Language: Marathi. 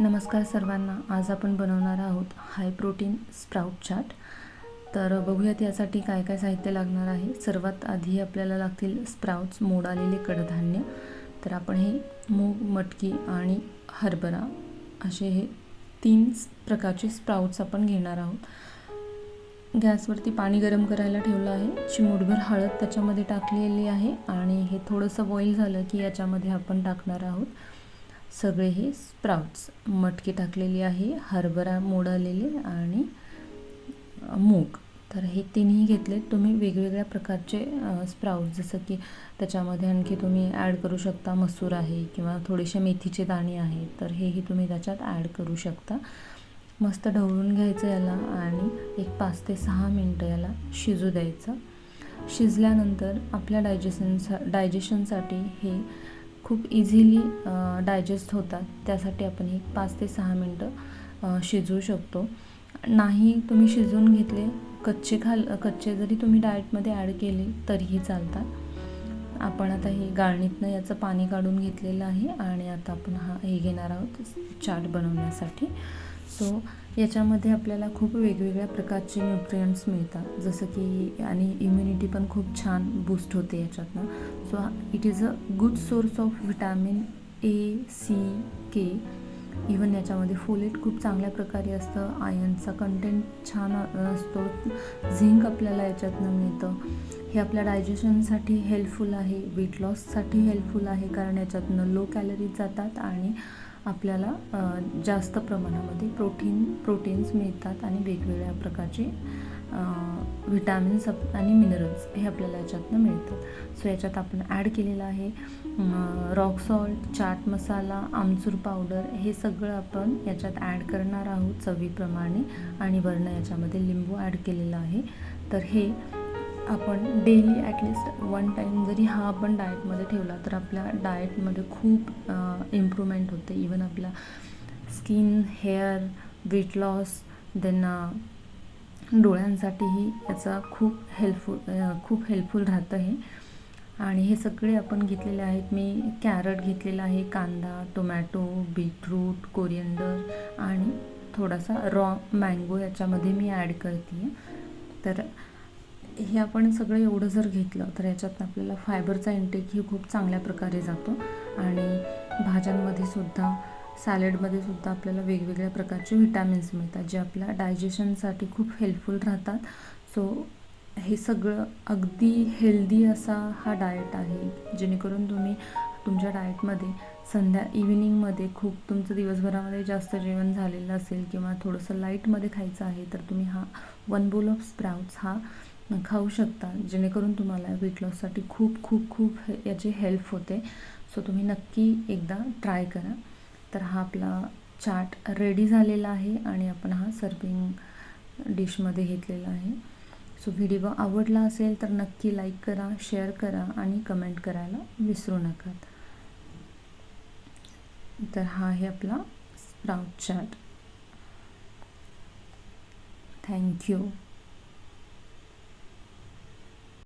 नमस्कार सर्वांना. आज आपण बनवणार आहोत हाय प्रोटीन स्प्राउट चाट तर बघूयात यासाठी काय काय साहित्य लागणार आहे. सर्वात आधी आपल्याला लागतील स्प्राउट्स मोड आलेले कडधान्य. तर आपण हे मूग मटकी आणि हरभरा असे हे तीन प्रकारचे स्प्राउट्स आपण घेणार आहोत. गॅसवरती पाणी गरम करायला ठेवलं आहे. चिमूटभर हळद त्याच्यामध्ये टाकलेली आहे आणि हे थोडंसं बॉईल झालं की याच्यामध्ये आपण टाकणार आहोत. सगळे हे स्प्राउट्स. मटकी टाकलेली आहे हरभरा मोड आलेले आणि मूग. तर हे तिन्ही घेतले तुम्ही वेगवेगळ्या प्रकारचे स्प्राउट्स जसं की त्याच्यामध्ये आणखी तुम्ही ॲड करू शकता मसूर आहे किंवा थोडेसे मेथीचे दाणे आहे तर हेही तुम्ही त्याच्यात ॲड करू शकता. मस्त ढवळून घ्यायचं याला आणि एक पाच ते सहा मिनटं याला शिजू द्यायचं. शिजल्यानंतर आपल्या डायजेशनसा डायजेशनसाठी हे खूप इझिली डायजेस्ट होतात. त्यासाठी आपण हे पाच ते सहा मिनटं शिजवू शकतो. नाही तुम्ही शिजवून घेतले कच्चे खाल कच्चे जरी तुम्ही डाएटमध्ये ॲड केले तरीही चालतात. आपण आता हे गाळणीतनं याचं पाणी काढून घेतलेलं आहे आणि आता आपण हा हे घेणार आहोत चाट बनवण्यासाठी. सो याच्यामध्ये आपल्याला खूप वेगवेगळ्या प्रकारचे न्यूट्रियंट्स मिळतात. जसं की आणि इम्युनिटी पण खूप छान बूस्ट होते याच्यातनं. So it is a good source of vitamin A C K even याच्यामध्ये फोलेट खूप चांगल्या प्रकारे असतं. आयनचा कंटेंट छान असतो. झिंक आपल्याला याच्यातनं मिळतं. हे आपल्या डायजेशनसाठी हेल्पफुल आहे वेट लॉससाठी हेल्पफुल आहे कारण याच्यातनं लो कॅलरीज जातात आणि आपल्याला जास्त प्रमाणामध्ये प्रोटीन प्रोटीन्स मिळतात आणि वेगवेगळ्या प्रकारचे व्हिटॅमिन्स आणि मिनरल्स हे आपल्याला याच्यातनं मिळतात. सो याच्यात आपण ॲड केलेलं आहे rock salt chaat masala amchur powder हे सगळं आपण याच्यात ॲड करणार आहोत चवीप्रमाणे आणि वर्ण याच्यामध्ये लिंबू ॲड केलेलं आहे. तर हे आपण डेली ॲटलिस्ट वन टाईम जरी हा आपण डाएटमध्ये ठेवला तर आपल्या डाएटमध्ये खूप इम्प्रूव्हमेंट होते. इवन आपला skin hair weight loss then डोळ्यांसाठीही याचा खूप हेल्पफुल खूप हेल्पफुल राहतं हे. आणि हे सगळे आपण घेतलेले आहेत. मी कॅरट घेतलेला आहे कांदा टोमॅटो बीटरूट कोरिअंडर आणि थोडासा रॉ मँगो याच्यामध्ये मी ॲड करते तर हे आपण सगळं एवढं जर घेतलं तर याच्यातनं आपल्याला फायबरचा इंटेकही खूप चांगल्या प्रकारे जातो. आणि भाज्यांमध्ये सुद्धा सॅलडमध्ये सुद्धा आपल्याला वेगवेगळ्या प्रकारचे व्हिटॅमिन्स मिळतात जे आपल्या डायजेशनसाठी खूप हेल्पफुल राहतात. सो हे सगळं अगदी हेल्दी असा हा डाएट आहे जेणेकरून तुम्ही तुमच्या डाएटमध्ये संध्या इव्हिनिंगमध्ये खूप तुमचं दिवसभरामध्ये जास्त जेवण झालेलं असेल किंवा थोडंसं लाईटमध्ये खायचं आहे तर तुम्ही हा वन बोल ऑफ स्प्राउट्स हा खाऊ शकता जेणेकरून तुम्हाला वेट लॉससाठी खूप खूप खूप हे याची हेल्प होते. सो तुम्ही नक्की एकदा ट्राय करा. तर हा आपला चाट रेडी झालेला आहे आणि आपण हा सर्विंग डिशमध्ये घेतलेला आहे. सो व्हिडिओ आवडला असेल तर नक्की लाईक करा शेअर करा आणि कमेंट करायला विसरू नका. तर हा आहे आपला स्प्राउट चाट. थँक्यू